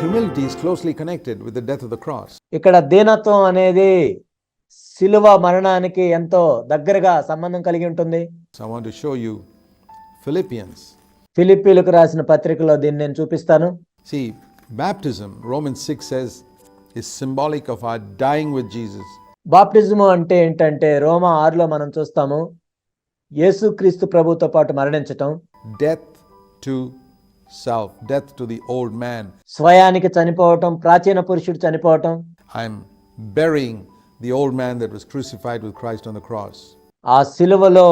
Humility closely connected with death of cross ఇక్కడ దీనత్వం అనేది సిలువ మరణానికి ఎంతో దగ్గరగా సంబంధం కలిగి ఉంటుంది. I want to show you Philippians ఫిలిప్పీలకు రాసిన పత్రికలో దీన్ని నేను చూపిస్తాను. See baptism Roman 6 says is symbolic of our dying with Jesus baptism అంటే ఏంటంటే రోమా ఆరులో మనం చూస్తాము యేసుక్రీస్తు ప్రభుతో పాటు మరణించటం. Death to self, death to the old man. స్వయానికి చనిపోవటం ప్రాచీన పురుషుడు చనిపోవటం I'm burying the old man that was crucified with Christ on the cross. ఆ శిలువలో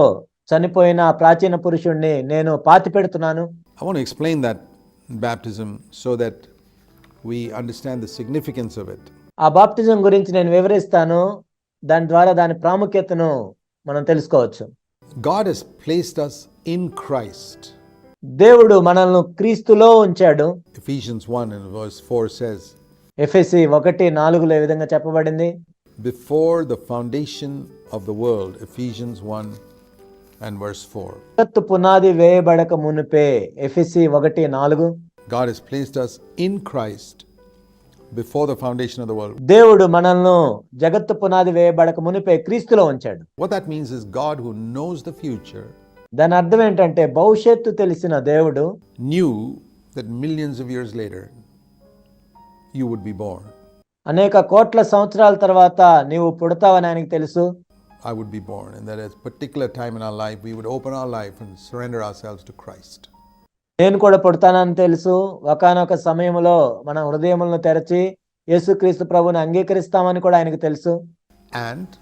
చనిపోయిన ప్రాచీన పురుషుణ్ణి నేను పాతి పెడుతున్నాను I want to explain that baptism so that we understand the significance of it. ఆ బాప్టిజం గురించి నేను వివరిస్తాను దాని ద్వారా దాని ప్రాముఖ్యతను మనం తెలుసుకోవచ్చు God has placed us in Christ. దేవుడు మనల్ని క్రీస్తులో ఉంచాడు Ephesians 1 and verse 4 says, ఎఫ్ఎసి ఒకటి నాలుగులో ఈ విధంగా చెప్పబడింది Before the foundation of the world, Ephesians 1 and verse 4. జగత్తు పునాది వేయబడక మునిపే ఎఫ్ఎసి ఒకటి నాలుగు God has placed us in Christ before the foundation of the world. దేవుడు మనల్ని జగత్తు పునాది వేయబడక మునిపే క్రీస్తులో ఉంచాడు What that means is God, who knows the future, దాని అర్థం ఏంటంటే భవిష్యత్తు తెలిసిన దేవుడు knew that millions of years later you would be born అనేక కోట్ల సంవత్సరాల తర్వాత నీవు పుడతావని ఆయనకి తెలుసు. I would be born in that particular time in our life we would open our life and surrender ourselves to Christ నేను కూడా పుడతానని తెలుసు. ఒకానొక సమయంలో మన హృదయములను తెరచి యేసుక్రీస్తు ప్రభుని అంగీకరిస్తామని కూడా ఆయనకు తెలుసు. And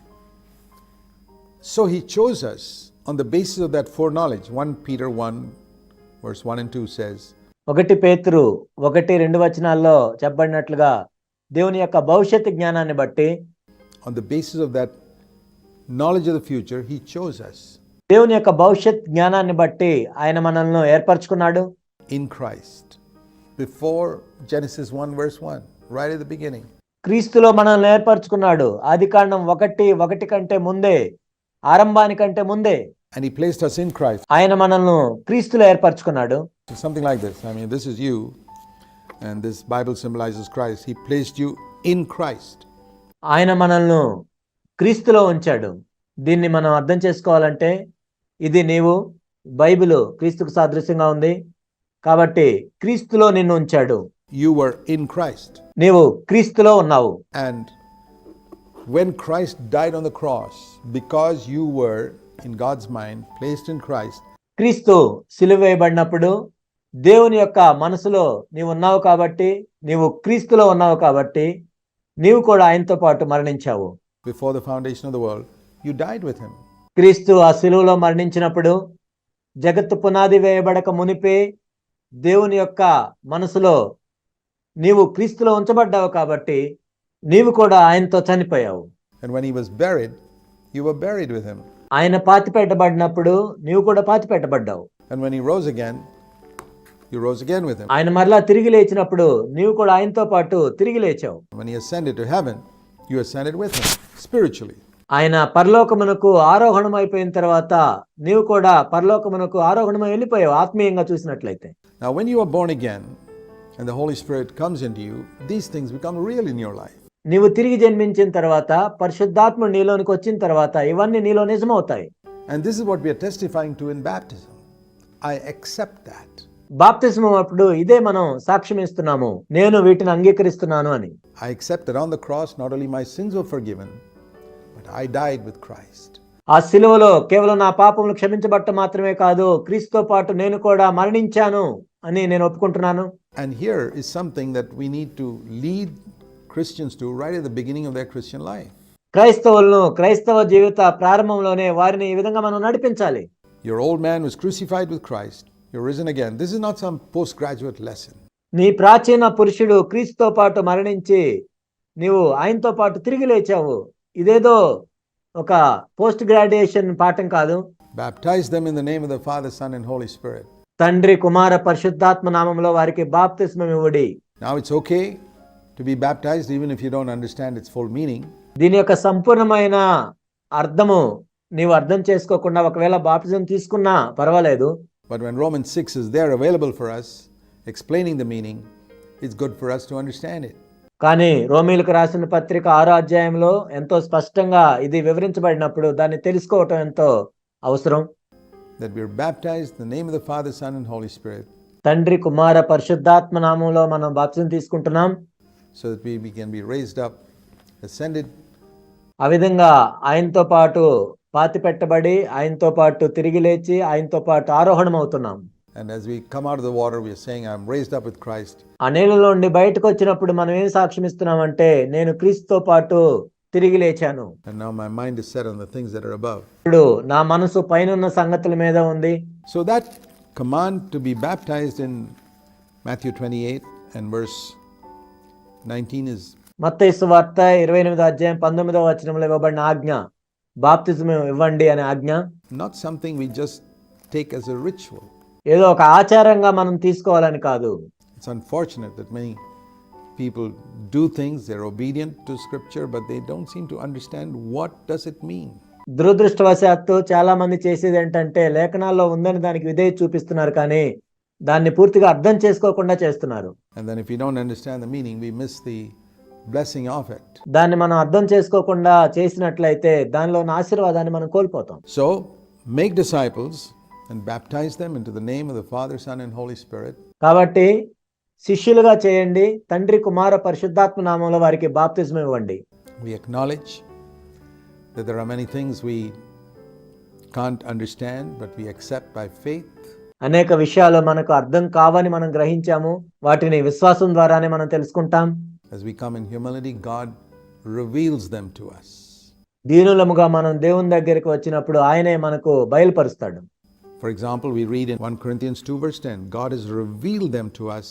so he chose us on the basis of that foreknowledge. 1 Peter 1, verse 1 and 2 says, ఒకటి పేతురు ఒకటి రెండు వచనాల్లో చెప్పబడినట్లుగా దేవుని యొక్క భవిష్యత్తు జ్ఞానాన్ని బట్టి on the basis of that knowledge of the future, he chose us దేవుని యొక్క భవిష్యత్ జ్ఞానాన్ని బట్టి ఆయన మనల్ని ఏర్పరచుకున్నాడు in Christ before Genesis 1, verse 1, right at the beginning. క్రీస్తులో మనల్ని ఏర్పరచుకున్నాడు ఆది కాండం ఒకటి ఒకటి కంటే ముందే ఆరంభానికంటే ముందే And he placed us in Christ. ఆయన మనల్ని క్రీస్తులో ఏర్పరచుకున్నాడు So something like this. I mean, this is you, and this Bible symbolizes Christ. He placed you in Christ. ఆయన మనల్ని క్రీస్తులో ఉంచాడు దీన్ని మనం అర్థం చేసుకోవాలంటే ఇది నీవు బైబిల్ క్రీస్తుకు సాదృశ్యంగా ఉంది కాబట్టి క్రీస్తులో నిన్ను ఉంచాడు You were in Christ. నీవు క్రీస్తులో ఉన్నావు And when Christ died on the cross, because you were, in God's mind, placed in Christ, క్రీస్తు సిలువ వేయబడినప్పుడు దేవుని యొక్క మనసులో నీవు ఉన్నావు కాబట్టి నీవు క్రీస్తులో ఉన్నావు కాబట్టి నీవు కూడా ఆయనతో పాటు మరణించావు before the foundation of the world, you died with him. క్రీస్తు ఆ సిలువలో మరణించినప్పుడు జగత్తు పునాది వేయబడక మునిపే దేవుని యొక్క మనసులో నీవు క్రీస్తులో ఉంచబడ్డావు కాబట్టి నీవు కూడా ఆయనతో చనిపోయావు And when he was buried, you were buried with him. ఆయన పాతి పెట్టబడినప్పుడు నీవు కూడా పాతి పెట్టబడ్డావు ఆయన మరలా తిరిగి లేచినప్పుడు నీవు కూడా ఆయనతో పాటు తిరిగి లేచావు. స్పిరిచువలీ ఆయన పరలోకమునకు ఆరోహణం అయిపోయిన తర్వాత నీవు కూడా పరలోకమునకు ఆరోహణమై వెళ్ళిపోయావు ఆత్మీయంగా చూసినట్లయితే. And the Holy Spirit comes into you, these things become real in your life. నీవు తిరిగి జన్మించిన తర్వాత పరిశుద్ధాత్మ నీలోనికి వచ్చిన తర్వాత ఇవన్నీ నీలో నిజమవుతాయి And this is what we are testifying to in baptism. I accept that. బాప్తిస్మం అప్పుడు ఇదే మనం సాక్ష్యం ఇస్తున్నాము నేను వీటిని అంగీకరిస్తున్నాను అని I accept that on the cross, not only my sins were forgiven, but I died with Christ. ఆ సిలువలో కేవలం నా పాపములు క్షమించబట్ట మాత్రమే కాదు క్రీస్తుతో పాటు నేను కూడా మరణించాను అని నేను ఒప్పుకుంటున్నాను And here is something that we need to lead Christians to right at the beginning of their Christian life క్రైస్తవులను క్రైస్తవ జీవిత ప్రారంభంలోనే వారిని ఈ విధంగా మనం నడిపించాలి. Your old man was crucified with Christ you risen again this is not some post graduate lesson నీ ప్రాచీన పురుషుడు క్రీస్తుతో పాటు మరణించి నీవు ఆయనతో పాటు తిరిగి లేచావు. ఇదేదో ఒక పోస్ట్ గ్రాడ్యుయేషన్ పాఠం కాదు. Baptize them in the name of the Father Son and Holy Spirit తండ్రి కుమార పరిశుద్ధాత్మ నామములో వారికి బాప్తిస్మం ఇవ్వడి. Now it's okay to be baptized even if you don't understand its full meaning దీని యొక్క సంపూర్ణమైన అర్థము నీవు అర్థం చేసుకోకుండా ఒకవేళ బాప్టిజం తీసుకున్నా పర్వాలేదు. But when Roman six is there available for us explaining the meaning it's good for us to understand it కానీ రోమిలకు రాసిన పత్రిక ఆరో అధ్యాయంలో ఎంతో స్పష్టంగా ఇది వివరించబడినప్పుడు దాన్ని తెలుసుకోవటం ఎంతో అవసరం. That we baptize the name of Father Son and Holy Spirit తండ్రి కుమార పరిశుద్ధాత్మ నామంలో మనం బాప్తిజం తీసుకుంటున్నాం. So that we, we can be raised up, ascended, ఆ విధంగా ఆయనతో పాటు పాతి పెట్టబడి ఆయనతో పాటు తిరిగి లేచి ఆయనతో పాటు ఆరోహణం అవుతున్నాం and as we come out of the water, we are saying, I'm raised up with Christ. ఆ నీళ్ళలో నుండి బయటకు వచ్చినప్పుడు మనం ఏం సాక్ష్యం ఇస్తున్నామంటే నేను క్రీస్తుతో పాటు తిరిగి లేచాను And now my mind is set on the things that are above. ఇప్పుడు నా మనసు పైనున్న సంగతుల మీద ఉంది So that command to be baptized in Matthew 28 and verse వార్త ఇరవై ఎనిమిది అధ్యాయం పంతొమ్మిదో వచనంలో ఇవ్వబడిన ఆజ్ఞ. బాప్తిజం ఇవ్వండి అనే ఆజ్ఞ. Not something we just take as a ఏదో ఒక ఆచారంగా మనం తీసుకోవాలని కాదు. It's unfortunate that many people do things they to scripture but they don't seem to understand what does it mean దురదృష్టవశాత్తు చాలా మంది చేసేది ఏంటంటే లేఖనాల్లో ఉందని దానికి విధేయ చూపిస్తున్నారు కానీ దాన్ని పూర్తిగా అర్థం చేసుకోకుండా చేస్తున్నారు. Blessing of it. దాన్ని మనం అర్థం చేసుకోకుండా చేసినట్లయితే దానిలో ఉన్న ఆశీర్వాదాన్ని మనం కోల్పోతాం. So make disciples and baptize them into the name of the Father Son and Holy Spirit కాబట్టి శిష్యులుగా చేయండి తండ్రి కుమార పరిశుద్ధాత్మ నామంలో వారికి బాప్తిజం ఇవ్వండి. We acknowledge that there are many things we can't understand but we accept by faith అనేక విషయాలు మనకు అర్థం కావని మనం గ్రహించాము వాటిని విశ్వాసం ద్వారానే మనం తెలుసుకుంటాం As we come in humility, God reveals them to us. దీనులముగా మనం దేవుని దగ్గరికి వచ్చినప్పుడు ఆయనే మనకు బయలుపరుస్తాడు For example, we read in 1 Corinthians 2, verse 10 God has revealed them to us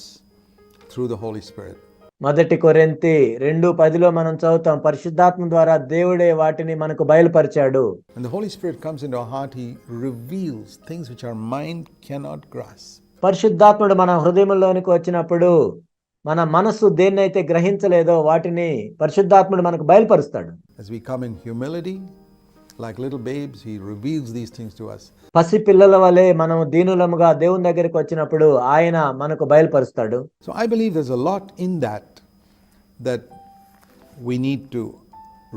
through the Holy Spirit. మొదటి కొరింతి రెండు పదిలో మనం చదువుతాం పరిశుద్ధాత్మ ద్వారా దేవుడే వాటిని మనకు బయలుపరిచాడు When the Holy Spirit comes into our heart, He reveals things which our mind cannot grasp. పరిశుద్ధాత్ముడు మన హృదయంలోనికి వచ్చినప్పుడు మన మనస్సు దేన్నైతే గ్రహించలేదో వాటిని పరిశుద్ధాత్ముడు మనకు బయలుపరుస్తాడు As we come in humility, like little babes, He reveals these things to us. పసి పిల్లల వలె మనం దీనులముగా దేవుని దగ్గరికి వచ్చినప్పుడు ఆయన మనకు బయలుపరుస్తాడు So I believe there's a lot in that that we need to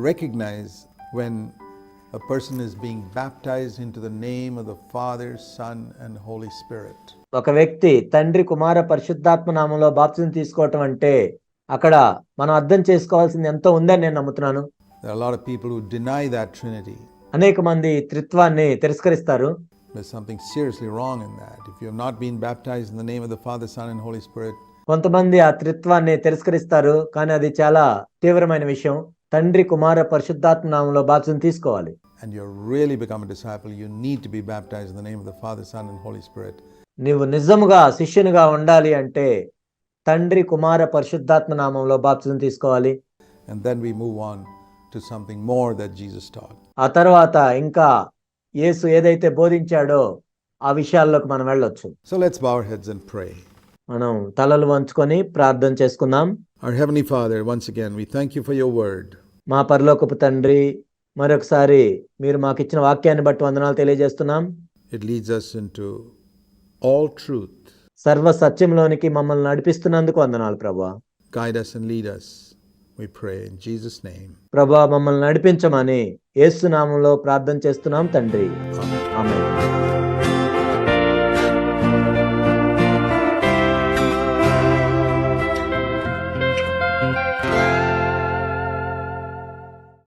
recognize when a person is being baptized into the name of the Father, Son, and Holy Spirit. ఒక వ్యక్తి తండ్రి కుమార పరిశుద్ధాత్మ నామంలో బాప్తిజం తీసుకోవటం అంటే అక్కడ మనం అర్థం చేసుకోవాల్సింది ఎంతో ఉందని నేను నమ్ముతున్నాను There are a lot of people who deny that Trinity. అనేక మంది త్రిత్వాన్ని తిరస్కరిస్తారు There's something seriously wrong in that. If you have not been baptized in the name of the Father, Son, and Holy Spirit, కొంతమంది ఆ త్రిత్వాన్ని తిరస్కరిస్తారు కానీ అది చాలా తీవ్రమైన విషయం తండ్రి కుమార పరిశుద్ధాత్మ నామంలో బాప్తిజం తీసుకోవాలి and you're really become a disciple, you need to be baptized in the name of the Father, Son, and Holy Spirit. నీవు నిజముగా శిష్యునిగా ఉండాలి అంటే తండ్రి కుమార పరిశుద్ధాత్మ నామంలో బాప్తిజం తీసుకోవాలి And then we move on something more that Jesus talk ఆ తర్వాత ఇంకా యేసు ఏదైతే బోధించాడో ఆ విషయాల్లోకి మనం వెళ్ళొచ్చు. So let's bow heads and pray మనం తలలు వంచుకొని ప్రార్థన చేసుకుందాం. Our heavenly Father once again we thank you for your word మా పరలోకపు తండ్రి మరొకసారి మీరు మాకు ఇచ్చిన వాక్యాన్ని బట్టి వందనాలు తెలియజేస్తున్నాం. It leads us into all truth సర్వ సత్యంలోనికి మమ్మల్ని నడిపిస్తున్నందుకు వందనాలు ప్రభువా guide us and lead us. We pray in Jesus' name. ప్రభా మమ్మల్ని నడిపించమని యేసు నామంలో ప్రార్థన చేస్తున్నాం తండ్రి. ఆమె